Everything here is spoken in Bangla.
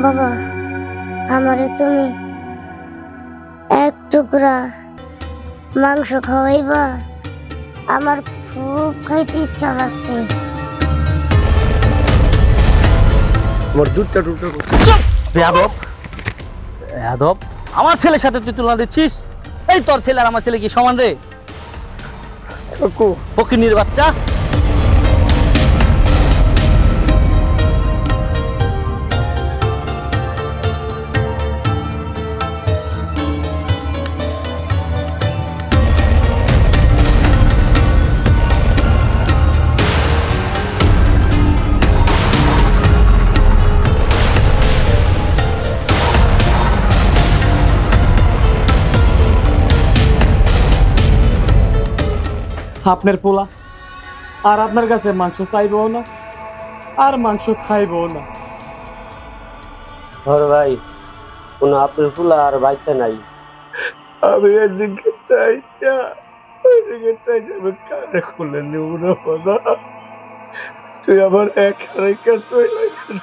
বাবা আমারে তুমি এক টুকরা মাংস খাওয়াইবা। আমার খুব খাইতে ইচ্ছা লাগছে। আমার দুধটা টুকটা বেয়াদব বেয়াদব আমার ছেলের সাথে তুই তুলনা দিচ্ছিস? এই তোর ছেলে আর আমার ছেলে কি সমান রে? ফকিনির বাচ্চা। আপনার পোলা। আর আপনার কাছে মাংস চাইবও না আর মাংস খাইবও না। ধর ভাই কোনো আপনার পোলা আর বাচ্চা নাই। আমি এদিকে তাই না ওইদিকে তাই আমি কানে খুলে নেব না বাবা। তুই আমার এক রেখে তুই লাগে